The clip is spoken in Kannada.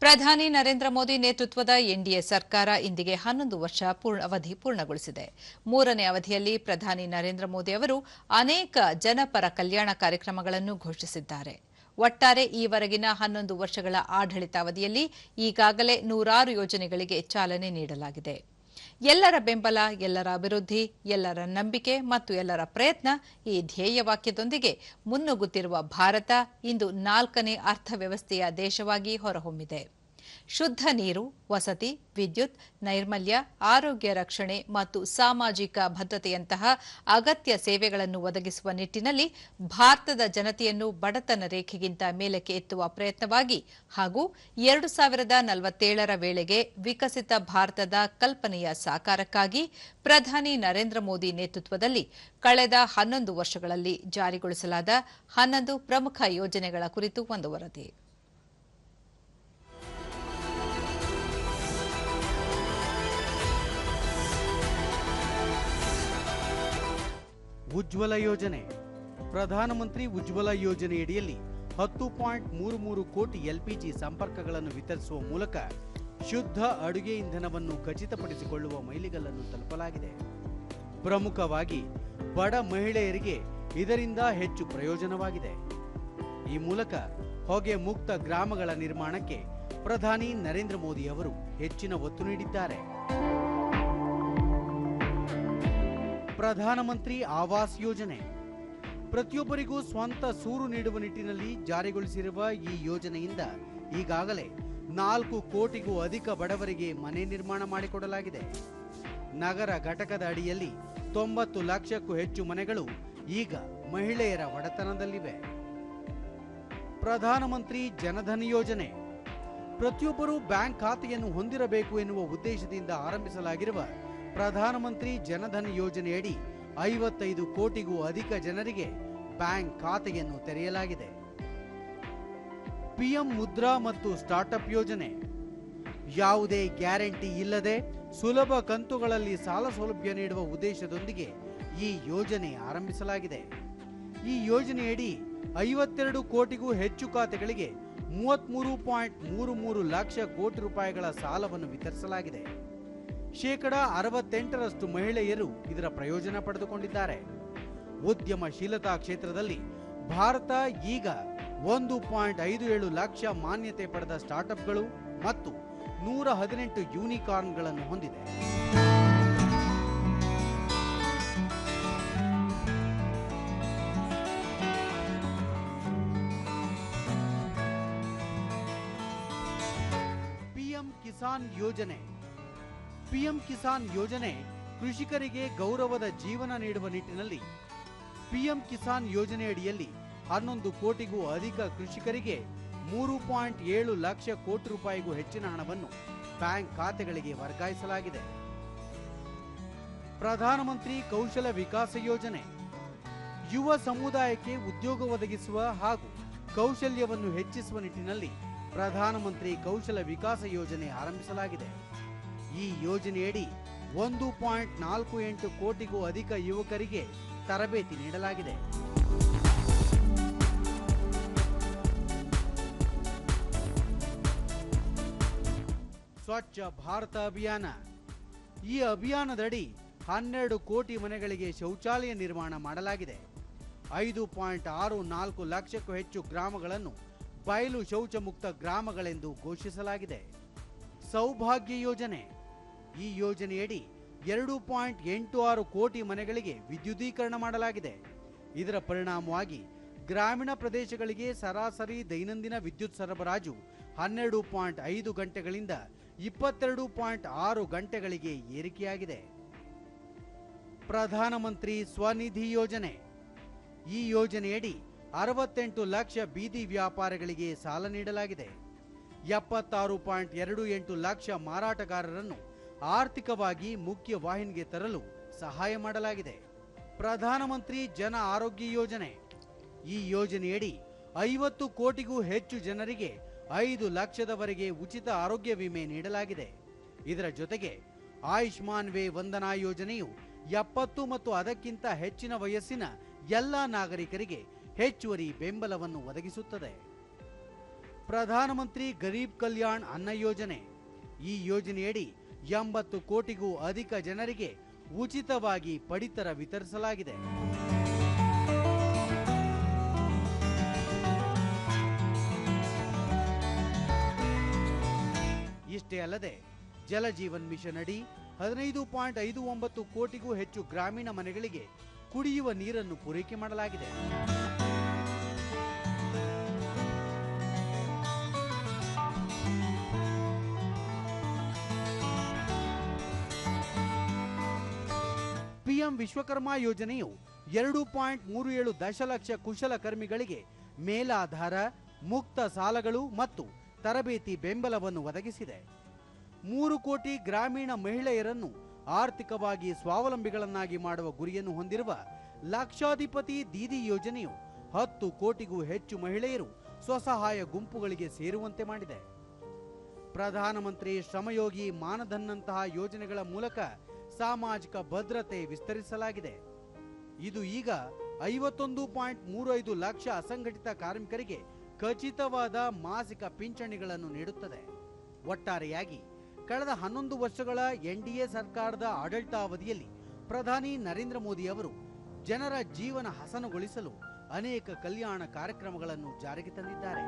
ಪ್ರಧಾನಿ ನರೇಂದ್ರ ಮೋದಿ ನೇತೃತ್ವದ ಎನ್ಡಿಎ ಸರ್ಕಾರ ಇಂದಿಗೆ ಹನ್ನೊಂದು ವರ್ಷ ಅವಧಿ ಪೂರ್ಣಗೊಳಿಸಿದೆ. ಮೂರನೇ ಅವಧಿಯಲ್ಲಿ ಪ್ರಧಾನಿ ನರೇಂದ್ರ ಮೋದಿ ಅವರು ಅನೇಕ ಜನಪರ ಕಲ್ಯಾಣ ಕಾರ್ಯಕ್ರಮಗಳನ್ನು ಘೋಷಿಸಿದ್ದಾರೆ. ಒಟ್ಟಾರೆ ಈವರೆಗಿನ ಹನ್ನೊಂದು ವರ್ಷಗಳ ಆಡಳಿತಾವಧಿಯಲ್ಲಿ ಈಗಾಗಲೇ ನೂರಾರು ಯೋಜನೆಗಳಿಗೆ ಚಾಲನೆ ನೀಡಲಾಗಿದೆ. ಎಲ್ಲರ ಬೆಂಬಲ, ಎಲ್ಲರ ಅಭಿವೃದ್ಧಿ, ಎಲ್ಲರ ನಂಬಿಕೆ ಮತ್ತು ಎಲ್ಲರ ಪ್ರಯತ್ನ ಈ ಧ್ಯೇಯವಾಕ್ಯದೊಂದಿಗೆ ಮುನ್ನುಗ್ಗುತ್ತಿರುವ ಭಾರತ ಇಂದು ನಾಲ್ಕನೇ ಅರ್ಥವ್ಯವಸ್ಥೆಯ ದೇಶವಾಗಿ ಹೊರಹೊಮ್ಮಿದೆ. ಶುದ್ಧ ನೀರು, ವಸತಿ, ವಿದ್ಯುತ್, ನೈರ್ಮಲ್ಯ, ಆರೋಗ್ಯ ರಕ್ಷಣೆ ಮತ್ತು ಸಾಮಾಜಿಕ ಭದ್ರತೆಯಂತಹ ಅಗತ್ಯ ಸೇವೆಗಳನ್ನು ಒದಗಿಸುವ ನಿಟ್ಟಿನಲ್ಲಿ ಭಾರತದ ಜನತೆಯನ್ನು ಬಡತನ ರೇಖೆಗಿಂತ ಮೇಲಕ್ಕೆ ಎತ್ತುವ ಪ್ರಯತ್ನವಾಗಿ ಹಾಗೂ ಎರಡು ಸಾವಿರದ ನಲವತ್ತೇಳರ ವೇಳೆಗೆ ವಿಕಸಿತ ಭಾರತದ ಕಲ್ಪನೆಯ ಸಾಕಾರಕ್ಕಾಗಿ ಪ್ರಧಾನಿ ನರೇಂದ್ರ ಮೋದಿ ನೇತೃತ್ವದಲ್ಲಿ ಕಳೆದ ಹನ್ನೊಂದು ವರ್ಷಗಳಲ್ಲಿ ಜಾರಿಗೊಳಿಸಲಾದ ಹನ್ನೊಂದು ಪ್ರಮುಖ ಯೋಜನೆಗಳ ಕುರಿತು ಒಂದು ವರದಿ. ಉಜ್ವಲ ಯೋಜನೆ. ಪ್ರಧಾನಮಂತ್ರಿ ಉಜ್ವಲ ಯೋಜನೆಯಡಿಯಲ್ಲಿ ಹತ್ತು ಪಾಯಿಂಟ್ ಮೂರು ಮೂರು ಕೋಟಿ ಎಲ್ಪಿಜಿ ಸಂಪರ್ಕಗಳನ್ನು ವಿತರಿಸುವ ಮೂಲಕ ಶುದ್ಧ ಅಡುಗೆ ಇಂಧನವನ್ನು ಖಚಿತಪಡಿಸಿಕೊಳ್ಳುವ ಮೈಲಿಗಲ್ಲನ್ನು ತಲುಪಲಾಗಿದೆ. ಪ್ರಮುಖವಾಗಿ ಬಡ ಮಹಿಳೆಯರಿಗೆ ಇದರಿಂದ ಹೆಚ್ಚು ಪ್ರಯೋಜನವಾಗಿದೆ. ಈ ಮೂಲಕ ಹೊಗೆ ಮುಕ್ತ ಗ್ರಾಮಗಳ ನಿರ್ಮಾಣಕ್ಕೆ ಪ್ರಧಾನಿ ನರೇಂದ್ರ ಮೋದಿ ಅವರು ಹೆಚ್ಚಿನ ಒತ್ತು ನೀಡಿದ್ದಾರೆ. ಪ್ರಧಾನಮಂತ್ರಿ ಆವಾಸ್ ಯೋಜನೆ. ಪ್ರತಿಯೊಬ್ಬರಿಗೂ ಸ್ವಂತ ಸೂರು ನೀಡುವ ನಿಟ್ಟಿನಲ್ಲಿ ಜಾರಿಗೊಳಿಸಿರುವ ಈ ಯೋಜನೆಯಿಂದ ಈಗಾಗಲೇ ನಾಲ್ಕು ಕೋಟಿಗೂ ಅಧಿಕ ಬಡವರಿಗೆ ಮನೆ ನಿರ್ಮಾಣ ಮಾಡಿಕೊಡಲಾಗಿದೆ. ನಗರ ಘಟಕದ ಅಡಿಯಲ್ಲಿ ತೊಂಬತ್ತು ಲಕ್ಷಕ್ಕೂ ಹೆಚ್ಚು ಮನೆಗಳು ಈಗ ಮಹಿಳೆಯರ ಒಡೆತನದಲ್ಲಿವೆ. ಪ್ರಧಾನಮಂತ್ರಿ ಜನಧನ್ ಯೋಜನೆ. ಪ್ರತಿಯೊಬ್ಬರೂ ಬ್ಯಾಂಕ್ ಖಾತೆಯನ್ನು ಹೊಂದಿರಬೇಕು ಎನ್ನುವ ಉದ್ದೇಶದಿಂದ ಆರಂಭಿಸಲಾಗಿರುವ ಪ್ರಧಾನಮಂತ್ರಿ ಜನಧನ್ ಯೋಜನೆಯಡಿ ಐವತ್ತೈದು ಕೋಟಿಗೂ ಅಧಿಕ ಜನರಿಗೆ ಬ್ಯಾಂಕ್ ಖಾತೆಯನ್ನು ತೆರೆಯಲಾಗಿದೆ. ಪಿಎಂ ಮುದ್ರಾ ಮತ್ತು ಸ್ಟಾರ್ಟ್ಅಪ್ ಯೋಜನೆ. ಯಾವುದೇ ಗ್ಯಾರಂಟಿ ಇಲ್ಲದೆ ಸುಲಭ ಕಂತುಗಳಲ್ಲಿ ಸಾಲ ಸೌಲಭ್ಯ ನೀಡುವ ಉದ್ದೇಶದೊಂದಿಗೆ ಈ ಯೋಜನೆ ಆರಂಭಿಸಲಾಗಿದೆ. ಈ ಯೋಜನೆಯಡಿ ಐವತ್ತೆರಡು ಕೋಟಿಗೂ ಹೆಚ್ಚು ಖಾತೆಗಳಿಗೆ ಮೂವತ್ಮೂರು ಪಾಯಿಂಟ್ ಮೂರು ಮೂರು ಲಕ್ಷ ಕೋಟಿ ರೂಪಾಯಿಗಳ ಸಾಲವನ್ನು ವಿತರಿಸಲಾಗಿದೆ. ಶೇಕಡ ಅರವತ್ತೆಂಟರಷ್ಟು ಮಹಿಳೆಯರು ಇದರ ಪ್ರಯೋಜನ ಪಡೆದುಕೊಂಡಿದ್ದಾರೆ. ಉದ್ಯಮಶೀಲತಾ ಕ್ಷೇತ್ರದಲ್ಲಿ ಭಾರತ ಈಗ ಒಂದು ಪಾಯಿಂಟ್ ಐದು ಏಳು ಲಕ್ಷ ಮಾನ್ಯತೆ ಪಡೆದ ಸ್ಟಾರ್ಟ್ಅಪ್ಗಳು ಮತ್ತು ನೂರ ಹದಿನೆಂಟು ಯೂನಿಕಾರ್ನ್ಗಳನ್ನು ಹೊಂದಿದೆ. ಕಿಸಾನ್ ಯೋಜನೆ ಪಿಎಂ ಕಿಸಾನ್ ಯೋಜನೆ ಕೃಷಿಕರಿಗೆ ಗೌರವದ ಜೀವನ ನೀಡುವ ನಿಟ್ಟಿನಲ್ಲಿ ಪಿಎಂ ಕಿಸಾನ್ ಯೋಜನೆಯಡಿಯಲ್ಲಿ ಹನ್ನೊಂದು ಕೋಟಿಗೂ ಅಧಿಕ ಕೃಷಿಕರಿಗೆ ಮೂರು ಪಾಯಿಂಟ್ ಏಳು ಲಕ್ಷ ಕೋಟಿ ರೂಪಾಯಿಗೂ ಹೆಚ್ಚಿನ ಹಣವನ್ನು ಬ್ಯಾಂಕ್ ಖಾತೆಗಳಿಗೆ ವರ್ಗಾಯಿಸಲಾಗಿದೆ. ಪ್ರಧಾನಮಂತ್ರಿ ಕೌಶಲ ವಿಕಾಸ ಯೋಜನೆ ಯುವ ಸಮುದಾಯಕ್ಕೆ ಉದ್ಯೋಗ ಒದಗಿಸುವ ಹಾಗೂ ಕೌಶಲ್ಯವನ್ನು ಹೆಚ್ಚಿಸುವ ನಿಟ್ಟಿನಲ್ಲಿ ಪ್ರಧಾನಮಂತ್ರಿ ಕೌಶಲ ವಿಕಾಸ ಯೋಜನೆ ಆರಂಭಿಸಲಾಗಿದೆ. ಈ ಯೋಜನೆಯಡಿ ಒಂದು ಪಾಯಿಂಟ್ ನಾಲ್ಕು ಎಂಟು ಕೋಟಿಗೂ ಅಧಿಕ ಯುವಕರಿಗೆ ತರಬೇತಿ ನೀಡಲಾಗಿದೆ. ಸ್ವಚ್ಛ ಭಾರತ ಅಭಿಯಾನ. ಈ ಅಭಿಯಾನದಡಿ ಹನ್ನೆರಡು ಕೋಟಿ ಮನೆಗಳಿಗೆ ಶೌಚಾಲಯ ನಿರ್ಮಾಣ ಮಾಡಲಾಗಿದೆ. ಐದು ಪಾಯಿಂಟ್ ಆರು ನಾಲ್ಕು ಲಕ್ಷಕ್ಕೂ ಹೆಚ್ಚು ಗ್ರಾಮಗಳನ್ನು ಬಯಲು ಶೌಚ ಮುಕ್ತ ಗ್ರಾಮಗಳೆಂದು ಘೋಷಿಸಲಾಗಿದೆ. ಸೌಭಾಗ್ಯ ಯೋಜನೆ. ಈ ಯೋಜನೆಯಡಿ ಎರಡು ಪಾಯಿಂಟ್ ಎಂಟು ಆರು ಕೋಟಿ ಮನೆಗಳಿಗೆ ವಿದ್ಯುದೀಕರಣ ಮಾಡಲಾಗಿದೆ. ಇದರ ಪರಿಣಾಮವಾಗಿ ಗ್ರಾಮೀಣ ಪ್ರದೇಶಗಳಿಗೆ ಸರಾಸರಿ ದೈನಂದಿನ ವಿದ್ಯುತ್ ಸರಬರಾಜು ಹನ್ನೆರಡು ಪಾಯಿಂಟ್ ಐದು ಗಂಟೆಗಳಿಂದ ಇಪ್ಪತ್ತೆರಡು ಪಾಯಿಂಟ್ ಆರು ಗಂಟೆಗಳಿಗೆ ಏರಿಕೆಯಾಗಿದೆ. ಪ್ರಧಾನಮಂತ್ರಿ ಸ್ವನಿಧಿ ಯೋಜನೆ. ಈ ಯೋಜನೆಯಡಿ ಅರವತ್ತೆಂಟು ಲಕ್ಷ ಬೀದಿ ವ್ಯಾಪಾರಿಗಳಿಗೆ ಸಾಲ ನೀಡಲಾಗಿದೆ. ಎಪ್ಪತ್ತಾರು ಪಾಯಿಂಟ್ ಎರಡು ಎಂಟು ಲಕ್ಷ ಮಾರಾಟಗಾರರನ್ನು ಆರ್ಥಿಕವಾಗಿ ಮುಖ್ಯ ವಾಹಿನಿಗೆ ತರಲು ಸಹಾಯ ಮಾಡಲಾಗಿದೆ. ಪ್ರಧಾನಮಂತ್ರಿ ಜನ ಆರೋಗ್ಯ ಯೋಜನೆ. ಈ ಯೋಜನೆಯಡಿ ಐವತ್ತು ಕೋಟಿಗೂ ಹೆಚ್ಚು ಜನರಿಗೆ ಐದು ಲಕ್ಷದವರೆಗೆ ಉಚಿತ ಆರೋಗ್ಯ ವಿಮೆ ನೀಡಲಾಗಿದೆ. ಇದರ ಜೊತೆಗೆ ಆಯುಷ್ಮಾನ್ ವೇ ವಂದನಾ ಯೋಜನೆಯು ಎಪ್ಪತ್ತು ಮತ್ತು ಅದಕ್ಕಿಂತ ಹೆಚ್ಚಿನ ವಯಸ್ಸಿನ ಎಲ್ಲ ನಾಗರಿಕರಿಗೆ ಹೆಚ್ಚುವರಿ ಬೆಂಬಲವನ್ನು ಒದಗಿಸುತ್ತದೆ. ಪ್ರಧಾನಮಂತ್ರಿ ಗರೀಬ್ ಕಲ್ಯಾಣ್ ಅನ್ನ ಯೋಜನೆ. ಈ ಯೋಜನೆಯಡಿ ಎಂಬತ್ತು ಕೋಟಿಗೂ ಅಧಿಕ ಜನರಿಗೆ ಉಚಿತವಾಗಿ ಪಡಿತರ ವಿತರಿಸಲಾಗಿದೆ. ಇಷ್ಟೇ ಅಲ್ಲದೆ ಜಲಜೀವನ್ ಮಿಷನ್ ಅಡಿ ಹದಿನೈದು ಪಾಯಿಂಟ್ ಐದು ಒಂಬತ್ತು ಕೋಟಿಗೂ ಹೆಚ್ಚು ಗ್ರಾಮೀಣ ಮನೆಗಳಿಗೆ ಕುಡಿಯುವ ನೀರನ್ನು ಪೂರೈಕೆ ಮಾಡಲಾಗಿದೆ. ಪಿಎಂ ವಿಶ್ವಕರ್ಮ ಯೋಜನೆಯು ಎರಡು ಪಾಯಿಂಟ್ ಮೂರು ಏಳು ದಶಲಕ್ಷ ಕುಶಲಕರ್ಮಿಗಳಿಗೆ ಮೇಲಾಧಾರ, ಮುಕ್ತ ಸಾಲಗಳು ಮತ್ತು ತರಬೇತಿ ಬೆಂಬಲವನ್ನು ಒದಗಿಸಿದೆ. ಮೂರು ಕೋಟಿ ಗ್ರಾಮೀಣ ಮಹಿಳೆಯರನ್ನು ಆರ್ಥಿಕವಾಗಿ ಸ್ವಾವಲಂಬಿಗಳನ್ನಾಗಿ ಮಾಡುವ ಗುರಿಯನ್ನು ಹೊಂದಿರುವ ಲಕ್ಷಾಧಿಪತಿ ದೀದಿ ಯೋಜನೆಯು ಹತ್ತು ಕೋಟಿಗೂ ಹೆಚ್ಚು ಮಹಿಳೆಯರು ಸ್ವಸಹಾಯ ಗುಂಪುಗಳಿಗೆ ಸೇರುವಂತೆ ಮಾಡಿದೆ. ಪ್ರಧಾನಮಂತ್ರಿ ಶ್ರಮಯೋಗಿ ಮಾನಧನ್ನಂತಹ ಯೋಜನೆಗಳ ಮೂಲಕ ಸಾಮಾಜಿಕ ಭದ್ರತೆ ವಿಸ್ತರಿಸಲಾಗಿದೆ. ಇದು ಈಗ ಐವತ್ತೊಂದು ಪಾಯಿಂಟ್ ಮೂರು ಐದು ಲಕ್ಷ ಅಸಂಘಟಿತ ಕಾರ್ಮಿಕರಿಗೆ ಖಚಿತವಾದ ಮಾಸಿಕ ಪಿಂಚಣಿಗಳನ್ನು ನೀಡುತ್ತದೆ. ಒಟ್ಟಾರೆಯಾಗಿ ಕಳೆದ ಹನ್ನೊಂದು ವರ್ಷಗಳ ಎನ್ಡಿಎ ಸರ್ಕಾರದ ಆಡಳಿತಾವಧಿಯಲ್ಲಿ ಪ್ರಧಾನಿ ನರೇಂದ್ರ ಮೋದಿ ಅವರು ಜನರ ಜೀವನ ಹಸನುಗೊಳಿಸಲು ಅನೇಕ ಕಲ್ಯಾಣ ಕಾರ್ಯಕ್ರಮಗಳನ್ನು ಜಾರಿಗೆ ತಂದಿದ್ದಾರೆ.